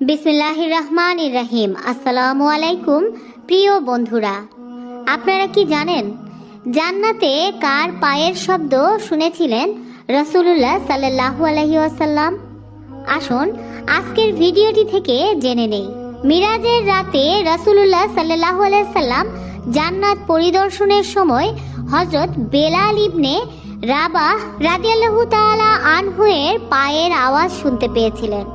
বিসমিল্লাহির রহমান রাহিম আসসালামু আলাইকুম প্রিয় বন্ধুরা। আপনারা কি জানেন, জান্নাতে কার পায়ের শব্দ শুনেছিলেন রসুল্লাহ সাল্লাহু আলহি আসাল্লাম আসুন, আজকের ভিডিওটি থেকে জেনে নেই। মিরাজের রাতে রসুল্লাহ সাল্লাহু আলাইসাল্লাম জান্নাত পরিদর্শনের সময় হজরত বেলাল ইবনে রাবাহ রাদিয়াল্লাহু তাআলা আনহুয়ের পায়ের আওয়াজ শুনতে পেয়েছিলেন।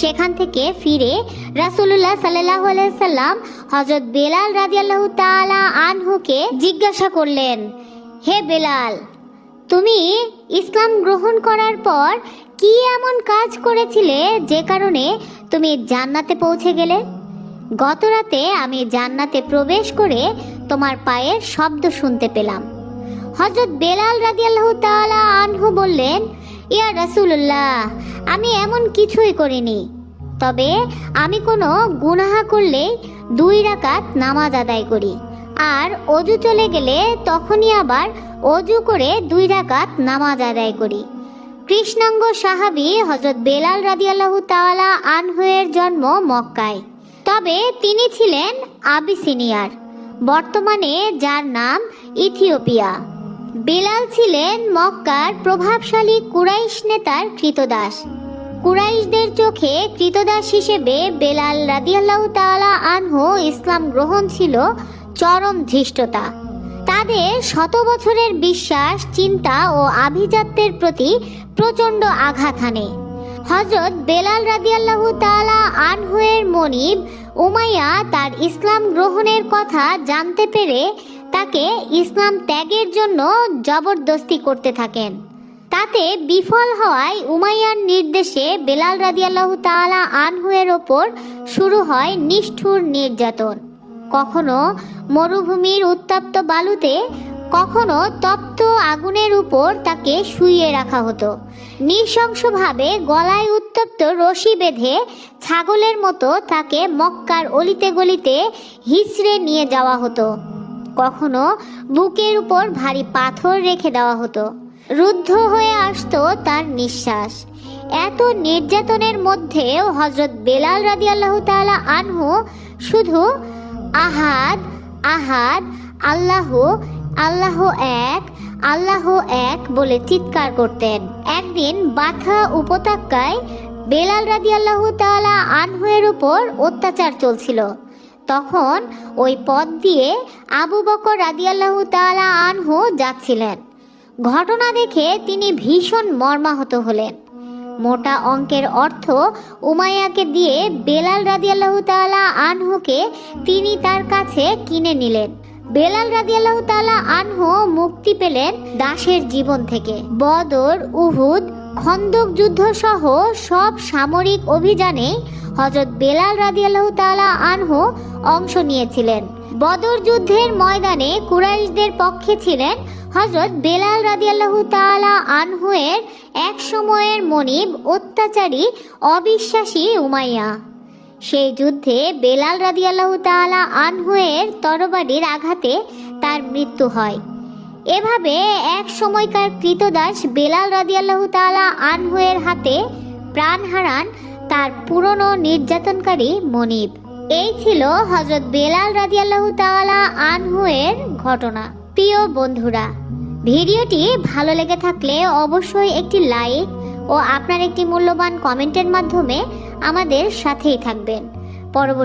সেখান থেকে ফিরে রাসূলুল্লাহ সাল্লাল্লাহু আলাইহি সাল্লাম হযরত বেলাল রাদিয়াল্লাহু তাআলা আনহুকে জিজ্ঞাসা করলেন, হে বেলাল, তুমি ইসলাম গ্রহণ করার পর কি এমন কাজ করেছিলে যে কারণে তুমি জান্নাতে পৌঁছে গেলে? গত রাতে আমি জান্নাতে প্রবেশ করে তোমার পায়ের শব্দ শুনতে পেলাম। হজরত বেলাল রাদিয়াল্লাহু তাআলা আনহু বললেন, ইয়া রাসূলুল্লাহ আমি এমন কিছুই করিনি। তবে আমি কোনো গুনাহা করলে দুই রাকাত নামাজ আদায় করি। আর অজু চলে গেলে তখনই আবার অজু করে দুই রাকাত নামাজ আদায় করি। কৃষ্ণাঙ্গ সাহাবি হজরত বেলাল রাদিয়াল্লাহু তাওয়ালা আনহুয়ের জন্ম মক্কায়। তবে তিনি ছিলেন আবিসিনিয়ার। বর্তমানে যার নাম ইথিওপিয়া। বেলাল ছিলেন মক্কার প্রভাবশালী কুরাইশ নেতার কৃতদাস। কুরাইশদের চোখে কৃতদাস হিসেবে বেলাল রাদিয়াল্লাহু তাআলা আনহু ইসলাম গ্রহণ ছিল চরম ধৃষ্টতা। তাদের শত বছরের বিশ্বাস, চিন্তা ও আভিজাত্যের প্রতি প্রচণ্ড আঘাত হানে। হজরত বেলাল রাদিয়াল্লাহু তাআলা আনহুয়ের মনিব উমাইয়া তার ইসলাম গ্রহণের কথা জানতে পেরে তাকে ইসলাম ত্যাগের জন্য জবরদস্তি করতে থাকেন। তাতে বিফল হওয়ায় উমাইয়ার নির্দেশে বেলাল রাদিয়াল্লাহু তাআলা আনহুয়ের ওপর শুরু হয় নিষ্ঠুর নির্যাতন। কখনো মরুভূমির উত্তপ্ত বালুতে, কখনো তপ্ত আগুনের উপর তাকে শুইয়ে রাখা হতো। নৃশংসভাবে গলায় উত্তপ্ত রশি বেঁধে ছাগলের মতো তাকে মক্কার অলিতে গলিতে হিসড়ে নিয়ে যাওয়া হতো। কখনো বুকের উপর ভারী পাথর রেখে দেওয়া হতো। রুদ্ধ হয়ে আসতো তার নিঃশ্বাস। এত নির্যাতনের মধ্যেও হজরত বেলাল রাদিয়াল্লাহু তাআলা আনহু শুধু আহাদ আহাদ, আল্লাহ আল্লাহ এক আল্লাহ এক বলে চিৎকার করতেন। একদিন বাথা উপত্যকায় বেলাল রাদিয়াল্লাহু তাআলা আনহুয়ের উপর অত্যাচার চলছিল। তখন ওই পথ দিয়ে আবু বকর রাদিয়াল্লাহু তাআলা আনহু যাচ্ছিলেন। ঘটনা দেখে তিনি ভীষণ মর্মাহত হলেন। মোটা অঙ্কের অর্থ উমাইয়াকে দিয়ে বেলাল রাদিয়াল্লাহু তাআলা আনহুকে তিনি তার কাছে কিনে নিলেন। বেলাল রাদিয়াল্লাহু তাআলা আনহু মুক্তি পেলেন দাসের জীবন থেকে। বদর, উহুদ, খন্দক যুদ্ধ সহ সব সামরিক অভিযানে হজরত বেলাল রাদিয়াল্লাহু তাআলা আনহু অংশ নিয়েছিলেন। বদর যুদ্ধের ময়দানে কুরাইশদের পক্ষে ছিলেন হজরত বেলাল রাদিয়াল্লাহু তাআলা আনহুয়ের এক সময়ের মনিব অত্যাচারী অবিশ্বাসী উমাইয়া। সেই যুদ্ধে বেলাল রাদিয়াল্লাহু তাআলা আনহুয়ের তরবারির আঘাতে তার মৃত্যু হয়। এভাবে এক সময়কার কৃতদাস বেলাল রাদিয়াল্লাহু তাআলা আনহুয়ের হাতে প্রাণ হারান তার পুরনো নির্যাতনকারী মনিব। এই ছিল হজরত বেলাল রাদিয়াল্লাহু তালা আনহুয়ের ঘটনা। প্রিয় বন্ধুরা, ভিডিওটি ভালো লেগে থাকলে অবশ্যই একটি লাইক ও আপনার একটি মূল্যবান কমেন্টের মাধ্যমে আমাদের সাথেই থাকবেন। পরবর্তী